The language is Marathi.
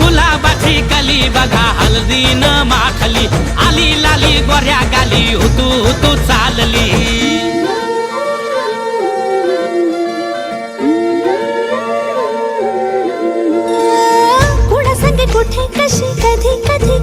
गुलाबाची कली बघा हलदी न माखली. आली लाली गोऱ्या गाली हुतू हुतू चालली. कुठे कशी कधी कधी?